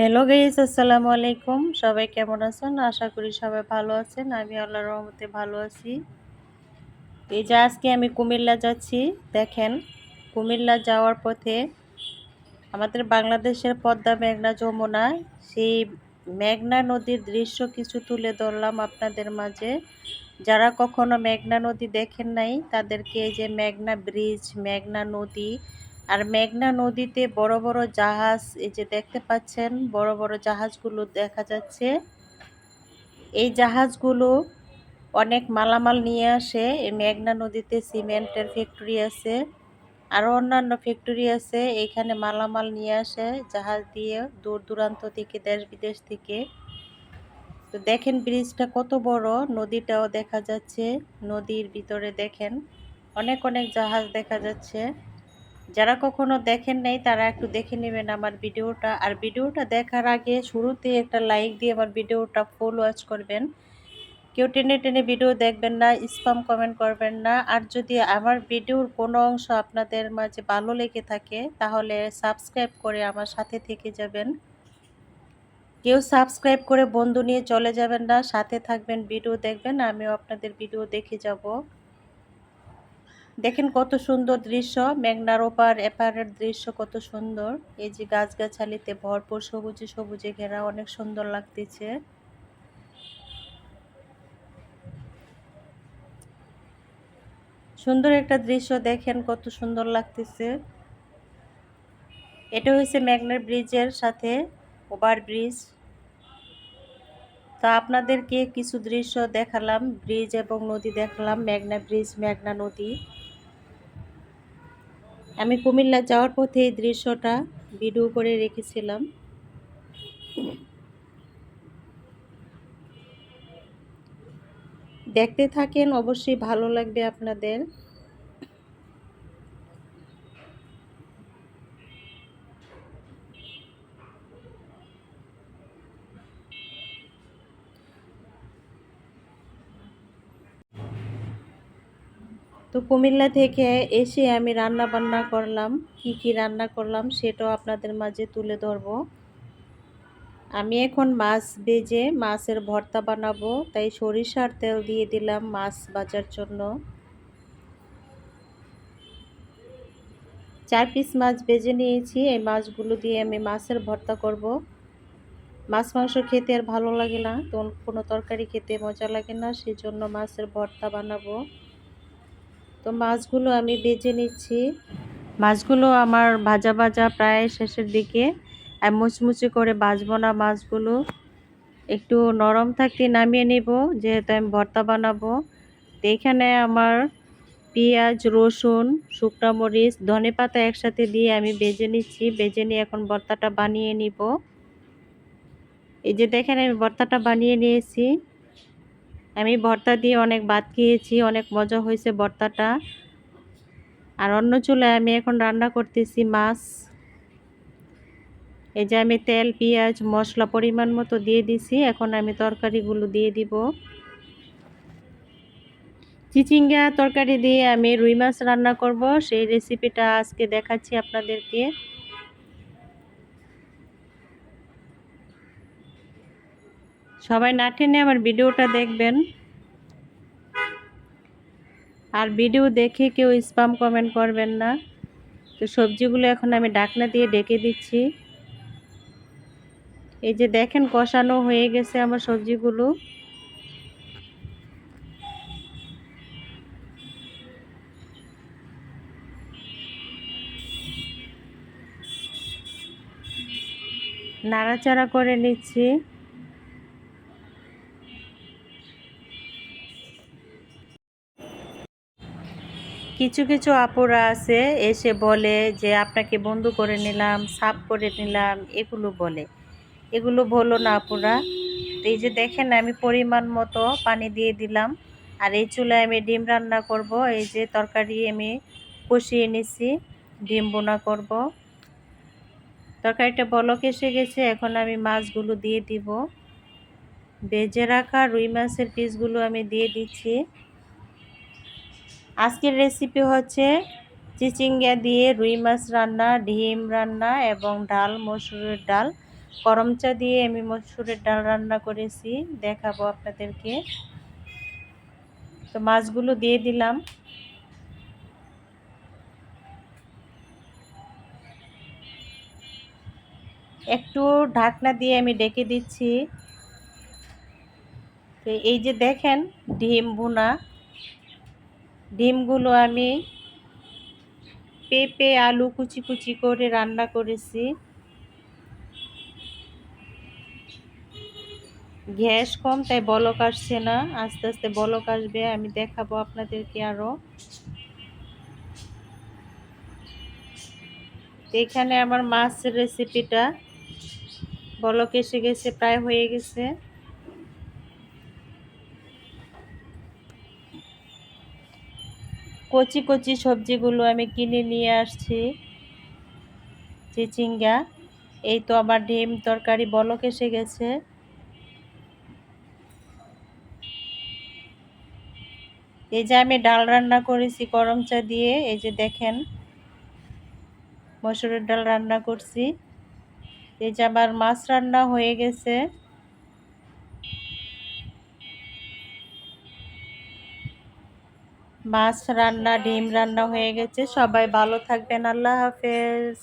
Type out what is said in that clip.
Hello guys আসসালামু আলাইকুম। সবাই কেমন আছেন? আশা করি সবাই ভালো আছেন। আমি আল্লাহর রহমতে ভালো আছি। এই যে আজকে আমি কুমিল্লা যাচ্ছি। দেখেন, কুমিল্লা যাওয়ার পথে আমাদের বাংলাদেশের পদ্মা মেঘনা যমুনা, সেই মেঘনা নদীর দৃশ্য কিছু তুলে ধরলাম আপনাদের মাঝে। যারা কখনো মেঘনা নদী দেখেন নাই, তাদেরকে এই যে মেঘনা ব্রিজ, মেঘনা নদী আর মেঘনা নদীতে বড় বড় জাহাজ, এই যে দেখতে পাচ্ছেন, বড় বড় জাহাজগুলো দেখা যাচ্ছে। এই জাহাজগুলো অনেক মালামাল নিয়ে আসে। এই মেঘনা নদীতে সিমেন্টের ফ্যাক্টরি আছে আরও অন্যান্য ফ্যাক্টরি আছে। এইখানে মালামাল নিয়ে আসে জাহাজ দিয়ে দূর দূরান্ত থেকে, দেশ বিদেশ থেকে। তো দেখেন ব্রিজটা কত বড়, নদীটাও দেখা যাচ্ছে, নদীর ভিতরে দেখেন অনেক অনেক জাহাজ দেখা যাচ্ছে। যারা কখনো দেখেন নাই, তারা একটু দেখে নেবেন আমার ভিডিওটা। আর ভিডিওটা দেখার আগে শুরুতে একটা লাইক দিয়ে আমার ভিডিওটা ফুল ওয়াচ করবেন। কেউ টেনে টেনে ভিডিও দেখবেন না স্পাম কমেন্ট করবেন না। আর যদি আমার ভিডিওর কোনো অংশ আপনাদের মাঝে ভালো লেগে থাকে, তাহলে সাবস্ক্রাইব করে আমার সাথে থেকে যাবেন। কেউ সাবস্ক্রাইব করে বন্ধু নিয়ে চলে যাবেন না, সাথে থাকবেন, ভিডিও দেখবেন, আমিও আপনাদের ভিডিও দেখে যাব। দেখেন কত সুন্দর দৃশ্য মেঘনার ওপার এপারের দৃশ্য কত সুন্দর। এই যে গাছগাছালিতে ভরপুর সবুজে সবুজে ঘেরা অনেক সুন্দর লাগতেছে। সুন্দর একটা দৃশ্য দেখেন কত সুন্দর লাগতেছে। এটা হয়েছে মেঘনার ব্রিজের সাথে ওভার ব্রিজ। তো আপনাদেরকে কিছু দৃশ্য দেখালাম, ব্রিজ এবং নদী দেখালাম, মেঘনা ব্রিজ, মেঘনা নদী। আমি কুমিল্লা যাওয়ার পথে এই দৃশ্যটা ভিডিও করে রেখেছিলাম। দেখতে থাকেন, অবশ্যই ভালো লাগবে আপনাদের। তো কুমিল্লা থেকে এসে আমি রান্না বান্না করলাম, কি কি রান্না করলাম সেটাও আপনাদের মাঝে তুলে ধরব। আমি এখন মাছ বেজে মাছের ভর্তা বানাবো, তাই সরিষার তেল দিয়ে দিলাম মাছ বাজার জন্য। চার পিস মাছ বেজে নিয়েছি, এই মাছগুলো দিয়ে আমি মাছের ভর্তা করব। মাছ মাংস খেতে আর ভালো লাগে না, তো কোনো তরকারি খেতে মজা লাগে না সেই জন্য মাছের ভর্তা বানাবো। তো মাছগুলো আমি বেজে নিচ্ছি। মাছগুলো আমার ভাজা ভাজা প্রায় শেষের দিকে। আর মুচমুচে করে বাজবো না মাছগুলো। একটু নরম থাকতে নামিয়ে নিব, যেহেতু আমি ভর্তা বানাবো। তো এখানে আমার পেঁয়াজ, রসুন, শুকনো মরিচ, ধনে পাতা একসাথে দিয়ে আমি বেজে নিচ্ছি। বেজে নিয়ে এখন ভর্তাটা বানিয়ে নিব। এই যে দেখেন আমি ভর্তাটা বানিয়ে নিয়েছি। আমি ভর্তা দিয়ে অনেক ভাত খেয়েছি, অনেক মজা হয়েছে ভর্তাটা। আর অন্য চুলায় আমি এখন রান্না করতেছি মাছ। এই যে আমি তেল, পেঁয়াজ, মশলা পরিমাণ মতো দিয়ে দিছি, এখন আমি তরকারিগুলো দিয়ে দিব। চিচিঙ্গা তরকারি দিয়ে আমি রুই মাছ রান্না করব, সেই রেসিপিটা আজকে দেখাচ্ছি আপনাদেরকে। সবাই না টেনে আমার ভিডিওটা দেখবেন। আর ভিডিও দেখে কেউ স্পাম কমেন্ট করবেন না। তো সবজিগুলো এখন আমি ডাকনা দিয়ে ডেকে দিচ্ছি। এই যে দেখেন কষানো হয়ে গেছে আমার সবজিগুলো। নাড়াচাড়া করে নিচ্ছি। কিছু কিছু আপুরা আছে, এসে বলে যে, আপনাকে বন্ধু করে নিলাম, সাফ করে নিলাম, এগুলো বলে। এগুলো বলো না আপুরা। এই যে দেখেন, আমি পরিমাণ মতো পানি দিয়ে দিলাম। আর এই চুলায় আমি ডিম রান্না করব। এই যে তরকারি আমি কষিয়ে নিছি, ডিম বোনা করব। তরকারিটা বলক এসে গেছে, এখন আমি মাছগুলো দিয়ে দিব। বেজে রাখা রুই মাছের পিসগুলো আমি দিয়ে দিচ্ছি। আজকের রেসিপি হচ্ছে চিচিঙ্গা দিয়ে রুই মাছ রান্না, ডিম রান্না এবং ডাল, মসুরের ডাল। গরম চা দিয়ে আমি মসুরের ডাল রান্না করেছি, দেখাবো আপনাদেরকে। তো মাছগুলো দিয়ে দিলাম। একটু ঢাকনা দিয়ে আমি ডেকে দিচ্ছি। তো এই যে দেখেন, ডিম বোনা ডিমগুলো আমি পেঁপে, আলু কুচি কুচি করে রান্না করেছি। গ্যাস কম, তাই বলক আসছে না। আস্তে আস্তে বলক আসবে, আমি দেখাবো আপনাদেরকে আরও এখানে আমার মাছের রেসিপিটা বলক এসে গেছে, প্রায় হয়ে গেছে। কচি কচি সবজিগুলো আমি কিনে নিয়ে আসছি। চিচিঙ্গা, এই তো আবার ডিম তরকারি বলক এসে গেছে। এই যে আমি ডাল রান্না করেছি গরম চা দিয়ে, এই যে দেখেন মসুরের ডাল রান্না করছি। এই যে আবার মাছ রান্না হয়ে গেছে। মাছ রান্না ডিম রান্না হয়ে গেছে। সবাই ভালো থাকবেন। আল্লাহ হাফেজ।